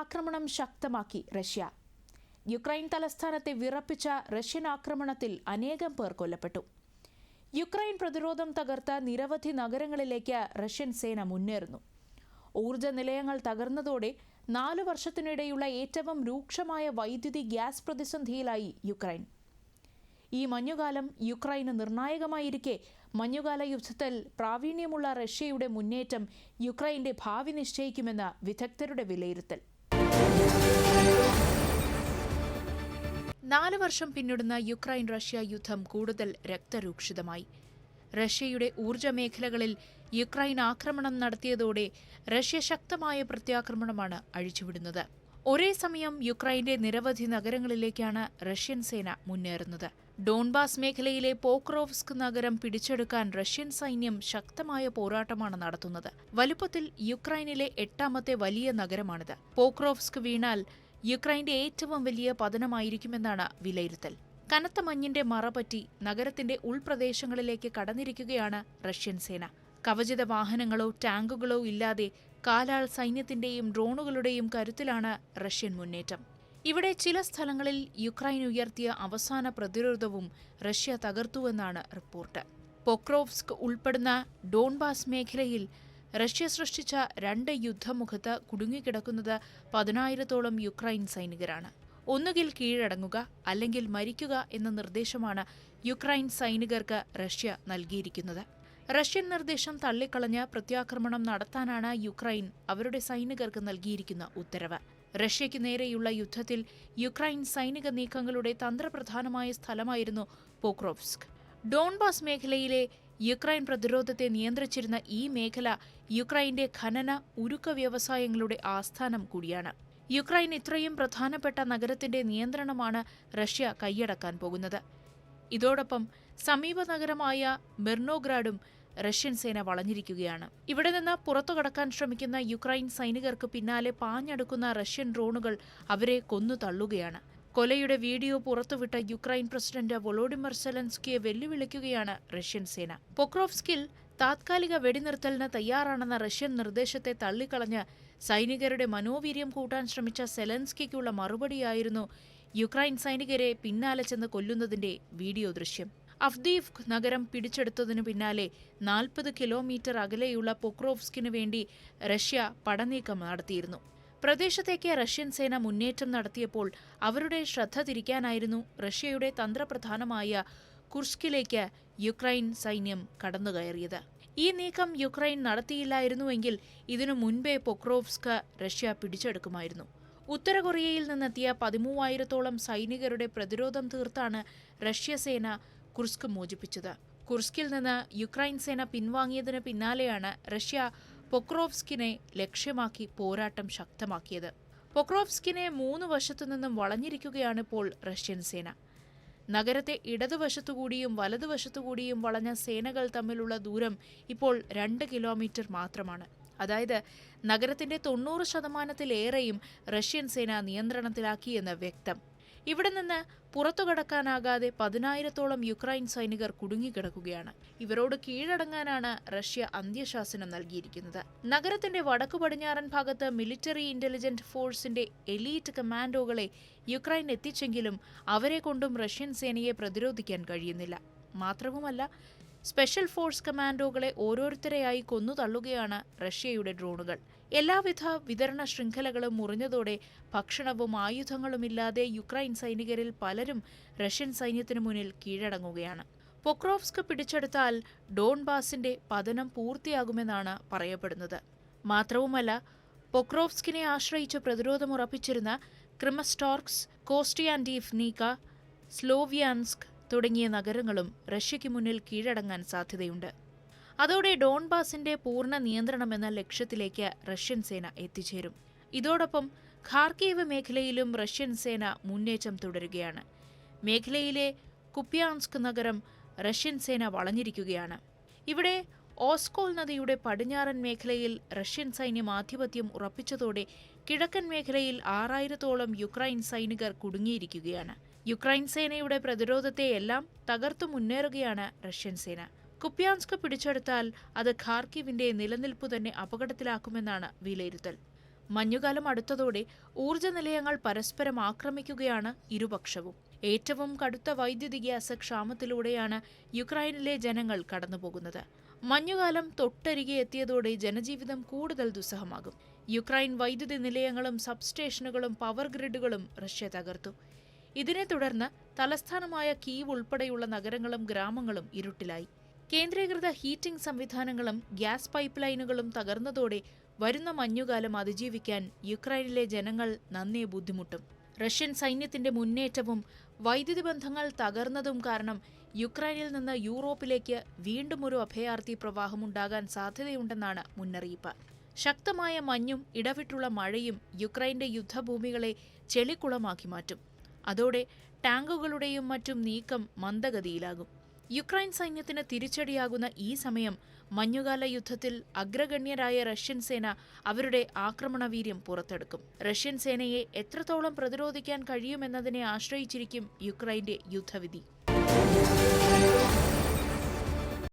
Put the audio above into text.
ആക്രമണം ശക്തമാക്കി Russia. Ukraine തലസ്ഥാനത്തെ വിറപ്പിച്ച റഷ്യൻ ആക്രമണത്തിൽ അനേകം പേർ കൊല്ലപ്പെട്ടു. യുക്രൈൻ പ്രതിരോധം തകർത്ത നിരവധി നഗരങ്ങളിലേക്ക് റഷ്യൻ സേന മുന്നേറുന്നു. ഊർജ നിലയങ്ങൾ തകർന്നതോടെ നാലു വർഷത്തിനിടെയുള്ള ഏറ്റവും രൂക്ഷമായ വൈദ്യുതി ഗ്യാസ് പ്രതിസന്ധിയിലായി യുക്രൈൻ. ഈ മഞ്ഞുകാലം യുക്രൈന് നിർണായകമായിരിക്കെ മഞ്ഞുകാല യുദ്ധത്തിൽ പ്രാവീണ്യമുള്ള റഷ്യയുടെ മുന്നേറ്റം യുക്രൈന്റെ ഭാവി നിശ്ചയിക്കുമെന്ന് വിദഗ്ധരുടെ വിലയിരുത്തൽ. നാല് വർഷം പിന്നിടുന്ന യുക്രൈൻ റഷ്യ യുദ്ധം കൂടുതൽ രക്തരൂക്ഷിതമായി. റഷ്യയുടെ ഊർജ മേഖലകളിൽ യുക്രൈൻ ആക്രമണം നടത്തിയതോടെ റഷ്യ ശക്തമായ പ്രത്യാക്രമണമാണ് അഴിച്ചുവിടുന്നത്. ഒരേ സമയം യുക്രൈന്റെ നിരവധി നഗരങ്ങളിലേക്കാണ് റഷ്യൻ സേന മുന്നേറുന്നത്. ഡോൺബാസ് മേഖലയിലെ പോക്രോവ്സ്ക് നഗരം പിടിച്ചെടുക്കാൻ റഷ്യൻ സൈന്യം ശക്തമായ പോരാട്ടമാണ് നടത്തുന്നത്. വലുപ്പത്തിൽ യുക്രൈനിലെ എട്ടാമത്തെ വലിയ നഗരമാണിത്. പോക്രോവ്സ്ക് വീണാൽ യുക്രൈന്റെ ഏറ്റവും വലിയ പതനമായിരിക്കുമെന്നാണ് വിലയിരുത്തൽ. കനത്ത മഞ്ഞിന്റെ മറപറ്റി നഗരത്തിന്റെ ഉൾപ്രദേശങ്ങളിലേക്ക് കടന്നിരിക്കുകയാണ് റഷ്യൻ സേന. കവചിത വാഹനങ്ങളോ ടാങ്കുകളോ ഇല്ലാതെ കാലാൾ സൈന്യത്തിന്റെയും ഡ്രോണുകളുടെയും കരുത്തിലാണ് റഷ്യൻ മുന്നേറ്റം. ഇവിടെ ചില സ്ഥലങ്ങളിൽ യുക്രൈൻ ഉയർത്തിയ അവസാന പ്രതിരോധവും റഷ്യ തകർത്തുവെന്നാണ് റിപ്പോർട്ട്. പൊക്രോവ്സ്ക് ഉൾപ്പെടുന്ന ഡോൺബാസ് മേഖലയിൽ റഷ്യ സൃഷ്ടിച്ച രണ്ട് യുദ്ധമുഖത്ത് കുടുങ്ങിക്കിടക്കുന്നത് പതിനായിരത്തോളം യുക്രൈൻ സൈനികരാണ്. ഒന്നുകിൽ കീഴടങ്ങുക അല്ലെങ്കിൽ മരിക്കുക എന്ന നിർദ്ദേശമാണ് യുക്രൈൻ സൈനികർക്ക് റഷ്യ നൽകിയിരിക്കുന്നത്. റഷ്യൻ നിർദ്ദേശം തള്ളിക്കളഞ്ഞ് പ്രത്യാക്രമണം നടത്താനാണ് യുക്രൈൻ അവരുടെ സൈനികർക്ക് നൽകിയിരിക്കുന്ന ഉത്തരവ്. റഷ്യയ്ക്ക് നേരെയുള്ള യുദ്ധത്തിൽ യുക്രൈൻ സൈനിക നീക്കങ്ങളുടെ തന്ത്രപ്രധാനമായ സ്ഥലമായിരുന്നു പോക്രോവ്സ്ക്. ഡോൺബാസ് മേഖലയിലെ യുക്രൈൻ പ്രതിരോധത്തെ നിയന്ത്രിച്ചിരുന്ന ഈ മേഖല യുക്രൈന്റെ ഖനന ഉരുക്ക വ്യവസായങ്ങളുടെ ആസ്ഥാനം കൂടിയാണ്. യുക്രൈൻ ഇത്രയും പ്രധാനപ്പെട്ട നഗരത്തിന്റെ നിയന്ത്രണമാണ് റഷ്യ കൈയടക്കാൻ പോകുന്നത്. ഇതോടൊപ്പം സമീപ നഗരമായ ബെർണോഗ്രാഡും റഷ്യൻ സേന വളഞ്ഞിരിക്കുകയാണ്. ഇവിടെ നിന്ന് പുറത്തു കടക്കാൻ ശ്രമിക്കുന്ന യുക്രൈൻ സൈനികർക്ക് പിന്നാലെ പാഞ്ഞടുക്കുന്ന റഷ്യൻ ഡ്രോണുകൾ അവരെ കൊന്നു തള്ളുകയാണ്. കൊലയുടെ വീഡിയോ പുറത്തുവിട്ട യുക്രൈൻ പ്രസിഡന്റ് വൊളോഡിമർ സെലൻസ്കിയെ വെല്ലുവിളിക്കുകയാണ് റഷ്യൻ സേന. പൊക്രോഫ്സ്കിൽ താത്കാലിക വെടിനിർത്തലിന് തയ്യാറാണെന്ന റഷ്യൻ നിർദ്ദേശത്തെ തള്ളിക്കളഞ്ഞ് സൈനികരുടെ മനോവീര്യം കൂട്ടാൻ ശ്രമിച്ച സെലൻസ്കിക്കുള്ള മറുപടിയായിരുന്നു യുക്രൈൻ സൈനികരെ പിന്നാലെ ചെന്ന് കൊല്ലുന്നതിന്റെ വീഡിയോ ദൃശ്യം. അഫ്ദീഫ് നഗരം പിടിച്ചെടുത്തതിനു പിന്നാലെ നാൽപ്പത് കിലോമീറ്റർ അകലെയുള്ള പൊക്രോവ്സ്കിനു വേണ്ടി റഷ്യ പടനീക്കം നടത്തിയിരുന്നു. പ്രദേശത്തേക്ക് റഷ്യൻ സേന മുന്നേറ്റം നടത്തിയപ്പോൾ അവരുടെ ശ്രദ്ധ തിരിക്കാനായിരുന്നു റഷ്യയുടെ തന്ത്രപ്രധാനമായ കുർസ്കിലേക്ക് യുക്രൈൻ സൈന്യം കടന്നുകയറിയത്. ഈ നീക്കം യുക്രൈൻ നടത്തിയില്ലായിരുന്നുവെങ്കിൽ ഇതിനു മുൻപേ പൊക്രോവ്സ്ക് റഷ്യ പിടിച്ചെടുക്കുമായിരുന്നു. ഉത്തര കൊറിയയിൽ നിന്നെത്തിയ പതിമൂവായിരത്തോളം സൈനികരുടെ പ്രതിരോധം തീർത്താണ് റഷ്യ സേന കുർസ്ക് മോചിപ്പിച്ചത്. കുർസ്കിൽ നിന്ന് യുക്രൈൻ സേന പിൻവാങ്ങിയതിന് പിന്നാലെയാണ് റഷ്യ പൊക്രോവ്സ്കിനെ ലക്ഷ്യമാക്കി പോരാട്ടം ശക്തമാക്കിയത്. പൊക്രോവ്സ്കിനെ മൂന്ന് വശത്തു നിന്നും വളഞ്ഞിരിക്കുകയാണ് ഇപ്പോൾ റഷ്യൻ സേന. നഗരത്തെ ഇടതുവശത്തുകൂടിയും വലതുവശത്തുകൂടിയും വളഞ്ഞ സേനകൾ തമ്മിലുള്ള ദൂരം ഇപ്പോൾ രണ്ട് കിലോമീറ്റർ മാത്രമാണ്. അതായത് നഗരത്തിന്റെ തൊണ്ണൂറ് ശതമാനത്തിലേറെയും റഷ്യൻ സേന നിയന്ത്രണത്തിലാക്കിയെന്ന് വ്യക്തം. ഇവിടെ നിന്ന് പുറത്തു കടക്കാനാകാതെ പതിനായിരത്തോളം യുക്രൈൻ സൈനികർ കുടുങ്ങിക്കിടക്കുകയാണ്. ഇവരോട് കീഴടങ്ങാനാണ് റഷ്യ അന്ത്യശാസനം നൽകിയിരിക്കുന്നത്. നഗരത്തിന്റെ വടക്കു പടിഞ്ഞാറൻ ഭാഗത്ത് മിലിറ്ററി ഇന്റലിജന്റ് ഫോഴ്സിന്റെ എലീറ്റ് കമാൻഡോകളെ യുക്രൈൻ എത്തിച്ചെങ്കിലും അവരെ കൊണ്ടും റഷ്യൻ സേനയെ പ്രതിരോധിക്കാൻ കഴിയുന്നില്ല. മാത്രവുമല്ല സ്പെഷ്യൽ ഫോഴ്സ് കമാൻഡോകളെ ഓരോരുത്തരെയായി കൊന്നു തള്ളുകയാണ് റഷ്യയുടെ ഡ്രോണുകൾ എല്ലാവിധ വിതരണ ശൃംഖലകളും മുറിഞ്ഞതോടെ ഭക്ഷണവും ആയുധങ്ങളുമില്ലാതെ യുക്രൈൻ സൈനികരിൽ പലരും റഷ്യൻ സൈന്യത്തിനു മുന്നിൽ കീഴടങ്ങുകയാണ്. പൊക്രോവ്സ്ക് പിടിച്ചെടുത്താൽ ഡോൺബാസിന്റെ പതനം പൂർത്തിയാകുമെന്നാണ് പറയപ്പെടുന്നത്. മാത്രവുമല്ല പൊക്രോവ്സ്കിനെ ആശ്രയിച്ച് പ്രതിരോധമുറപ്പിച്ചിരുന്ന ക്രിമസ്റ്റോർക്സ് കോസ്റ്റിയാൻഡീഫ്നീക്ക സ്ലോവിയാൻസ്ക് തുടങ്ങിയ നഗരങ്ങളും റഷ്യയ്ക്ക് മുന്നിൽ കീഴടങ്ങാൻ സാധ്യതയുണ്ട്. അതോടെ ഡോൺബാസിന്റെ പൂർണ നിയന്ത്രണം എന്ന ലക്ഷ്യത്തിലേക്ക് റഷ്യൻ സേന എത്തിച്ചേരും. ഇതോടൊപ്പം ഖാർക്കീവ് മേഖലയിലും റഷ്യൻ സേന മുന്നേറ്റം തുടരുകയാണ്. മേഖലയിലെ കുപ്യാൻസ്ക് നഗരം റഷ്യൻ സേന വളഞ്ഞിരിക്കുകയാണ്. ഇവിടെ ഓസ്കോൾ നദിയുടെ പടിഞ്ഞാറൻ മേഖലയിൽ റഷ്യൻ സൈന്യം ആധിപത്യം ഉറപ്പിച്ചതോടെ കിഴക്കൻ മേഖലയിൽ ആറായിരത്തോളം യുക്രൈൻ സൈനികർ കുടുങ്ങിയിരിക്കുകയാണ്. യുക്രൈൻ സേനയുടെ പ്രതിരോധത്തെയെല്ലാം തകർത്തു മുന്നേറുകയാണ് റഷ്യൻ സേന. കുപ്യാൻസ്ക് പിടിച്ചെടുത്താൽ അത് ഖാർക്കിവിന്റെ നിലനിൽപ്പ് തന്നെ അപകടത്തിലാക്കുമെന്നാണ് വിലയിരുത്തൽ. മഞ്ഞുകാലം അടുത്തതോടെ ഊർജ നിലയങ്ങൾ പരസ്പരം ആക്രമിക്കുകയാണ് ഇരുപക്ഷവും. ഏറ്റവും കടുത്ത വൈദ്യുതി ഗ്യാസ് ക്ഷാമത്തിലൂടെയാണ് യുക്രൈനിലെ ജനങ്ങൾ കടന്നുപോകുന്നത്. മഞ്ഞുകാലം തൊട്ടരികെ എത്തിയതോടെ ജനജീവിതം കൂടുതൽ ദുസ്സഹമാകും. യുക്രൈൻ വൈദ്യുതി നിലയങ്ങളും സബ്സ്റ്റേഷനുകളും പവർ ഗ്രിഡുകളും റഷ്യ തകർത്തു. ഇതിനെ തുടർന്ന് തലസ്ഥാനമായ കീവ് ഉൾപ്പെടെയുള്ള നഗരങ്ങളും ഗ്രാമങ്ങളും ഇരുട്ടിലായി. കേന്ദ്രീകൃത ഹീറ്റിംഗ് സംവിധാനങ്ങളും ഗ്യാസ് പൈപ്പ് ലൈനുകളും തകർന്നതോടെ വരുന്ന മഞ്ഞുകാലം അതിജീവിക്കാൻ യുക്രൈനിലെ ജനങ്ങൾ നന്നേ ബുദ്ധിമുട്ടും. റഷ്യൻ സൈന്യത്തിന്റെ മുന്നേറ്റവും വൈദ്യുതി ബന്ധങ്ങൾ തകർന്നതും കാരണം യുക്രൈനിൽ നിന്ന് യൂറോപ്പിലേക്ക് വീണ്ടും ഒരു അഭയാർത്ഥി പ്രവാഹം ഉണ്ടാകാൻ സാധ്യതയുണ്ടെന്നാണ് മുന്നറിയിപ്പ്. ശക്തമായ മഞ്ഞും ഇടവിട്ടുള്ള മഴയും യുക്രൈന്റെ യുദ്ധഭൂമികളെ ചെളിക്കുളമാക്കി മാറ്റും. അതോടെ ടാങ്കുകളുടെയും മറ്റും നീക്കം മന്ദഗതിയിലാകും. യുക്രൈൻ സൈന്യത്തിന് തിരിച്ചടിയാകുന്ന ഈ സമയം മഞ്ഞുകാല യുദ്ധത്തിൽ അഗ്രഗണ്യരായ റഷ്യൻ സേന അവരുടെ ആക്രമണവീര്യം പുറത്തെടുക്കും. റഷ്യൻ സേനയെ എത്രത്തോളം പ്രതിരോധിക്കാൻ കഴിയുമെന്നതിനെ ആശ്രയിച്ചിരിക്കും യുക്രൈന്റെ യുദ്ധവിധി.